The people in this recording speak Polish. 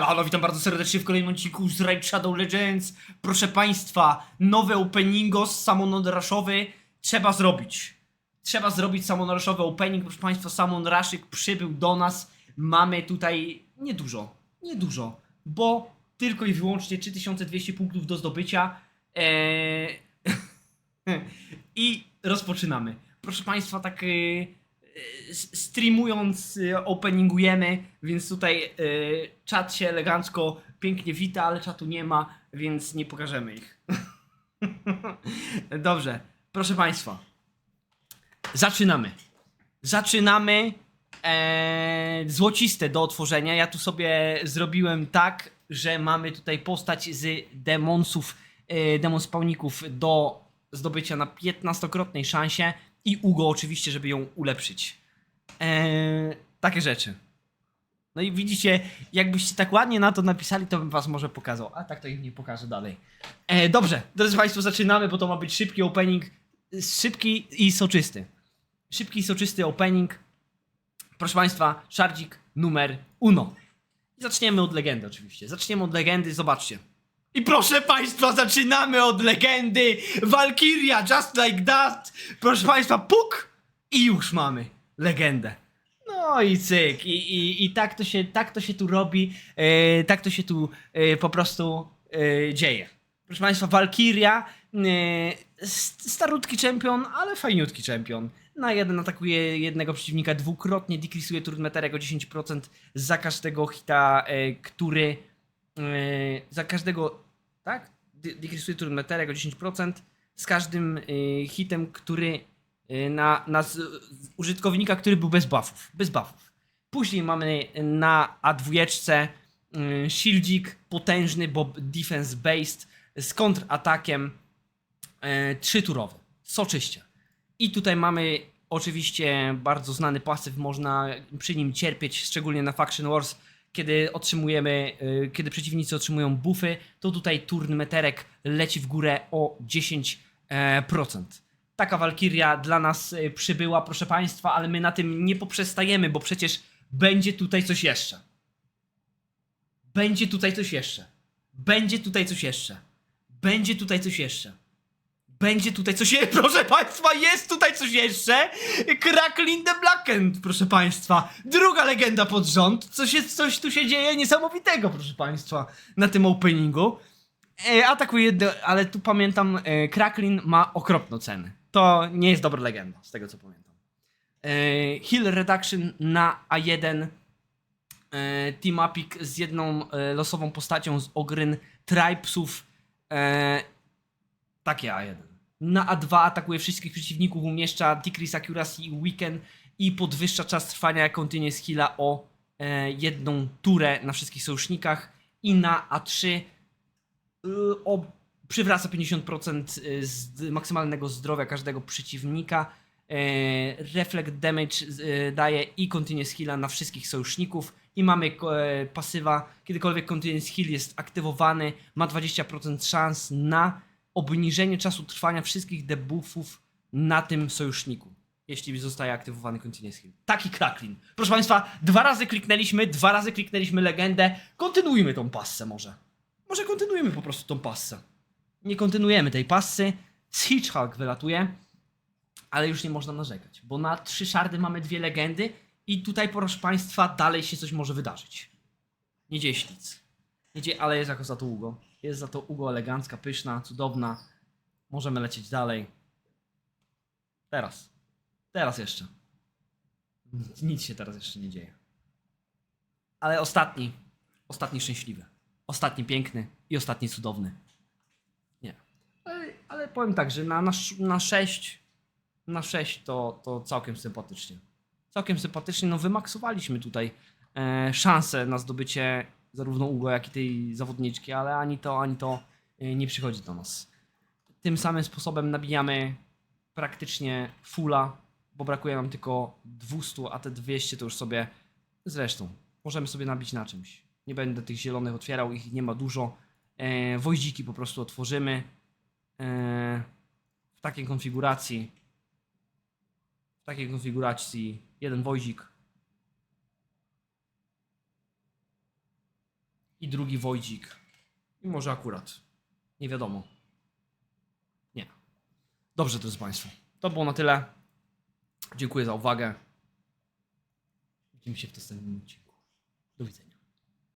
Halo, witam bardzo serdecznie w kolejnym odcinku z Raid Shadow Legends. Proszę Państwa, nowe openingos Samon Rushowy trzeba zrobić. Trzeba zrobić Samon Rushowy opening, proszę Państwa, Samon Ruszyk przybył do nas. Mamy tutaj niedużo, niedużo, bo tylko i wyłącznie 3200 punktów do zdobycia. Eee... I rozpoczynamy. Proszę Państwa, tak... Yy streamując y, openingujemy, więc tutaj y, czat się elegancko, pięknie wita, ale czatu nie ma, więc nie pokażemy ich. Dobrze, proszę Państwa. Zaczynamy. Zaczynamy e, złociste do otworzenia. Ja tu sobie zrobiłem tak, że mamy tutaj postać z demonsów, e, demon spawników do zdobycia na 15-krotnej szansie i Ugo oczywiście, żeby ją ulepszyć. Eee, takie rzeczy. No i widzicie, jakbyście tak ładnie na to napisali, to bym was może pokazał. A tak to ich nie pokażę dalej. E, dobrze, drodzy Państwo, zaczynamy, bo to ma być szybki opening. Szybki i soczysty. Szybki i soczysty opening. Proszę Państwa, szardzik numer uno. Zaczniemy od legendy oczywiście. Zaczniemy od legendy, zobaczcie. I proszę Państwa, zaczynamy od legendy Valkyria, just like that. Proszę Państwa, puk i już mamy legendę. No i cyk, i, i, i tak, to się, tak to się tu robi, e, tak to się tu e, po prostu e, dzieje. Proszę Państwa, Valkyria, st- starutki czempion, ale fajniutki czempion. Na jeden atakuje jednego przeciwnika dwukrotnie, decreasuje turn meterek o 10% za każdego hita, e, który za każdego, tak? De- Decreasuje turn meterek o 10% z każdym e, hitem, który e, na, na z, użytkownika, który był bez buffów. Bez buffów. Później mamy na A2 y, shieldzik potężny, bo defense based z kontratakiem e, trzyturowy. Soczyście. I tutaj mamy oczywiście bardzo znany pasyw, można przy nim cierpieć, szczególnie na Faction Wars, kiedy otrzymujemy, y, kiedy przeciwnicy otrzymują buffy, to tutaj turn meterek leci w górę o 10%. e. Taka Walkiria dla nas y, przybyła, proszę Państwa, ale my na tym nie poprzestajemy, bo przecież będzie tutaj coś jeszcze. Będzie tutaj coś jeszcze. Będzie tutaj coś jeszcze. Będzie tutaj coś jeszcze. Będzie tutaj coś jeszcze, proszę państwa, jest tutaj coś jeszcze! Cracklin the Blackened, proszę państwa. Druga legenda pod rząd. Coś, jest, coś tu się dzieje niesamowitego, proszę państwa, na tym openingu. E, atakuje, ale tu pamiętam, e, ma okropną cenę. To nie jest dobra legenda, z tego co pamiętam. E, heal Reduction na A1. E, Team Epic z jedną e, losową postacią z Ogryn Tribesów. E, takie A1. Na A2 atakuje wszystkich przeciwników, umieszcza decrease accuracy i weekend i podwyższa czas trwania continuous heala o e, jedną turę na wszystkich sojusznikach. I na A3 y, o, przywraca 50% y, z maksymalnego zdrowia każdego przeciwnika. E, reflect damage y, daje i continuous heala na wszystkich sojuszników. I mamy e, pasywa, kiedykolwiek continuous heal jest aktywowany, ma 20% szans na obniżenie czasu trwania wszystkich debuffów na tym sojuszniku. Jeśli zostaje aktywowany continuous heal. Taki Cracklin. Proszę Państwa, dwa razy kliknęliśmy, dwa razy kliknęliśmy legendę. Kontynuujmy tą passę może. Może kontynuujemy po prostu tą passę. Nie kontynuujemy tej passy. Hitchhawk wylatuje, ale już nie można narzekać, bo na trzy szardy mamy dwie legendy i tutaj, proszę Państwa, dalej się coś może wydarzyć. Nie dzieje się nic. Nie dzieje, ale jest jako za to Ugo. Jest za to Ugo elegancka, pyszna, cudowna. Możemy lecieć dalej. Teraz. Teraz jeszcze. Nic, się teraz jeszcze nie dzieje. Ale ostatni. Ostatni szczęśliwy. Ostatni piękny i ostatni cudowny. Nie. Ale, ale powiem tak, że na, na, na 6 na 6 to, to całkiem sympatycznie. Całkiem sympatycznie. No wymaksowaliśmy tutaj e, szanse na zdobycie zarówno Ugo, jak i tej zawodniczki, ale ani to, ani to e, nie przychodzi do nas. Tym samym sposobem nabijamy praktycznie fulla, bo brakuje nam tylko 200, a te 200 to już sobie zresztą możemy sobie nabić na czymś. Nie będę tych zielonych otwierał, ich nie ma dużo. E, woździki po prostu otworzymy e, w takiej konfiguracji. W takiej konfiguracji jeden woździk i drugi Wojcik. I może akurat. Nie wiadomo. Nie. Dobrze, drodzy Państwo. To było na tyle. Dziękuję za uwagę. Widzimy się w następnym odcinku. Do widzenia.